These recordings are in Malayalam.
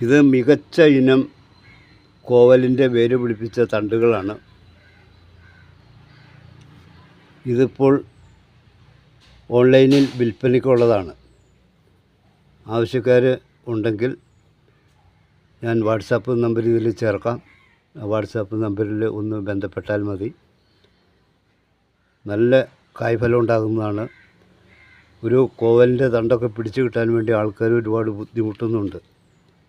ഇത് മികച്ച ഇനം കോവലിന്റെ വേര് പിടിപ്പിച്ച തണ്ടുകളാണ്. ഇതിപ്പോൾ ഓൺലൈനിൽ വിൽപ്പനയ്ക്കുള്ളതാണ്. ആവശ്യക്കാർ ഉണ്ടെങ്കിൽ ഞാൻ വാട്സാപ്പ് നമ്പർ ഇതിൽ ചേർക്കാം. വാട്സാപ്പ് നമ്പറിൽ ഒന്ന് ബന്ധപ്പെട്ടാൽ മതി. നല്ല കായ്ഫലം ഉണ്ടാകുന്നതാണ്. ഒരു കോവലിന്റെ തണ്ടൊക്കെ പിടിച്ചു കിട്ടാൻ വേണ്ടി ആൾക്കാർ ഒരുപാട് ബുദ്ധിമുട്ടുന്നുണ്ട്.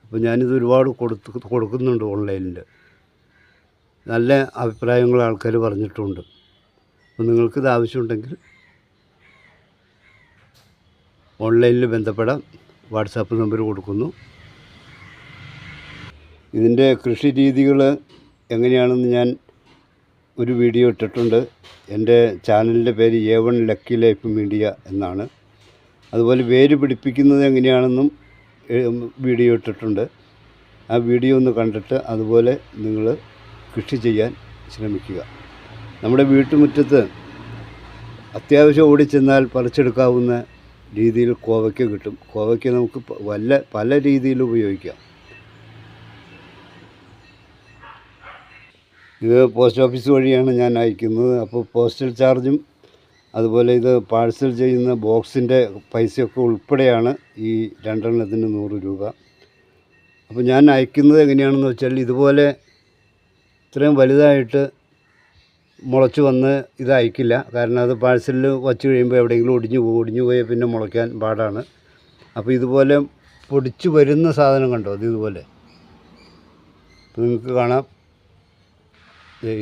അപ്പോൾ ഞാനിത് ഒരുപാട് കൊടുത്ത് കൊടുക്കുന്നുണ്ട് ഓൺലൈനിൽ. നല്ല അഭിപ്രായങ്ങൾ ആൾക്കാർ പറഞ്ഞിട്ടുണ്ട്. അപ്പോൾ നിങ്ങൾക്കിത് ആവശ്യമുണ്ടെങ്കിൽ ഓൺലൈനിൽ ബന്ധപ്പെടാം. വാട്സാപ്പ് നമ്പർ കൊടുക്കുന്നു. ഇതിന്റെ കൃഷി രീതികൾ എങ്ങനെയാണെന്ന് ഞാൻ ഒരു വീഡിയോ ഇട്ടിട്ടുണ്ട്. എന്റെ ചാനലിന്റെ പേര് A one lucky life media എന്നാണ്. അതുപോലെ വേര് പിടിപ്പിക്കുന്നത് എങ്ങനെയാണെന്നും വീഡിയോ ഇട്ടിട്ടുണ്ട്. ആ വീഡിയോ ഒന്ന് കണ്ടിട്ട് അതുപോലെ നിങ്ങൾ കൃഷി ചെയ്യാൻ ശ്രമിക്കുക. നമ്മുടെ വീട്ടുമുറ്റത്ത് അത്യാവശ്യം ഓടിച്ചെന്നാൽ പറിച്ചെടുക്കാവുന്ന രീതിയിൽ കോവയ്ക്ക കിട്ടും. കോവയ്ക്ക നമുക്ക് വല്ല പല രീതിയിൽ ഉപയോഗിക്കാം. ഇത് പോസ്റ്റ് ഓഫീസ് വഴിയാണ് ഞാൻ അയക്കുന്നത്. അപ്പോൾ പോസ്റ്റൽ ചാർജും അതുപോലെ ഇത് പാഴ്സൽ ചെയ്യുന്ന ബോക്സിന്റെ പൈസയൊക്കെ ഉൾപ്പെടെയാണ് ഈ രണ്ടെണ്ണത്തിന് നൂറ് രൂപ. അപ്പോൾ ഞാൻ അയക്കുന്നത് എങ്ങനെയാണെന്ന് വെച്ചാൽ ഇതുപോലെ ഇത്രയും വലുതായിട്ട് മുളച്ച് വന്ന് ഇത് അയക്കില്ല. കാരണം അത് പാഴ്സലിൽ വച്ച് കഴിയുമ്പോൾ എവിടെയെങ്കിലും ഒടിഞ്ഞു പോകും. ഒടിഞ്ഞു പോയാൽ പിന്നെ മുളയ്ക്കാൻ പാടാണ്. അപ്പോൾ ഇതുപോലെ പൊടിച്ച് വരുന്ന സാധനം കണ്ടോ? അത് ഇതുപോലെ. നിങ്ങൾക്ക് കാണാം.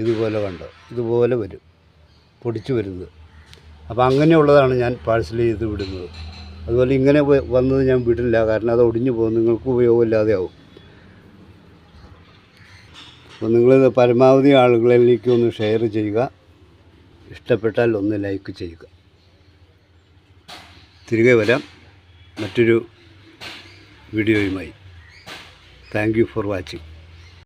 ഇതുപോലെ കണ്ടോ? ഇതുപോലെ വരും. പൊടിച്ച് വരുന്നത്. അപ്പോൾ അങ്ങനെയുള്ളതാണ് ഞാൻ പാഴ്സൽ ചെയ്ത് വിടുന്നത്. അതുപോലെ ഇങ്ങനെ വന്നത് ഞാൻ വിടില്ല. കാരണം അത് ഒടിഞ്ഞു പോകും. നിങ്ങൾക്ക് ഉപയോഗമില്ലാതെ ആവും. അപ്പോൾ നിങ്ങൾ പരമാവധി ആളുകളിലേക്ക് ഒന്ന് ഷെയർ ചെയ്യുക. ഇഷ്ടപ്പെട്ടാൽ ഒന്ന് ലൈക്ക് ചെയ്യുക. തിരികെ വരാം. മറ്റൊരു വീഡിയോയുമായി താങ്ക് യു ഫോർ വാച്ചിങ്